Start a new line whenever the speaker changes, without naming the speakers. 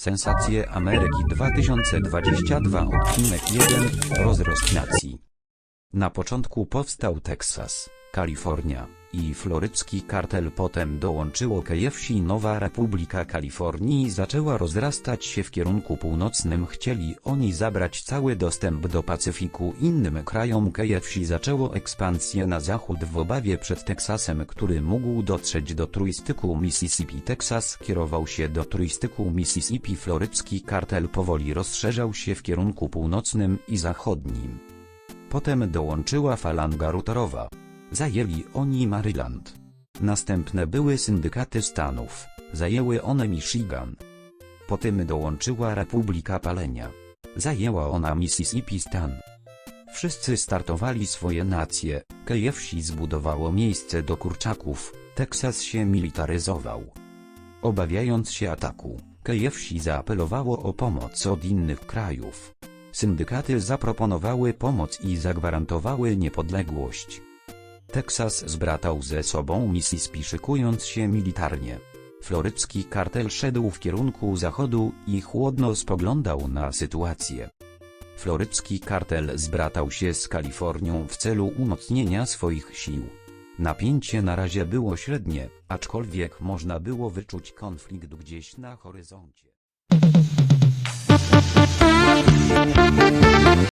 Sensacje Ameryki 2022 odcinek 1 Rozrost nacji. Na początku powstał Teksas, Kalifornia i florycki kartel potem dołączyło KFC Nowa Republika Kalifornii zaczęła rozrastać się w kierunku północnym chcieli oni zabrać cały dostęp do Pacyfiku innym krajom KFC zaczęło ekspansję na zachód w obawie przed Teksasem który mógł dotrzeć do trójstyku Mississippi Teksas kierował się do trójstyku Mississippi florycki kartel powoli rozszerzał się w kierunku północnym i zachodnim. Potem dołączyła falanga rutorowa. Zajęli oni Maryland. Następne były syndykaty stanów, zajęły one Michigan. Potem dołączyła Republika Palenia. Zajęła ona Mississippi stan. Wszyscy startowali swoje nacje, KFC zbudowało miejsce do kurczaków, Teksas się militaryzował. Obawiając się ataku, KFC zaapelowało o pomoc od innych krajów. Syndykaty zaproponowały pomoc i zagwarantowały niepodległość. Teksas zbratał ze sobą Mississippi szykując się militarnie. Florycki kartel szedł w kierunku zachodu i chłodno spoglądał na sytuację. Florycki kartel zbratał się z Kalifornią w celu umocnienia swoich sił. Napięcie na razie było średnie, aczkolwiek można było wyczuć konflikt gdzieś na horyzoncie.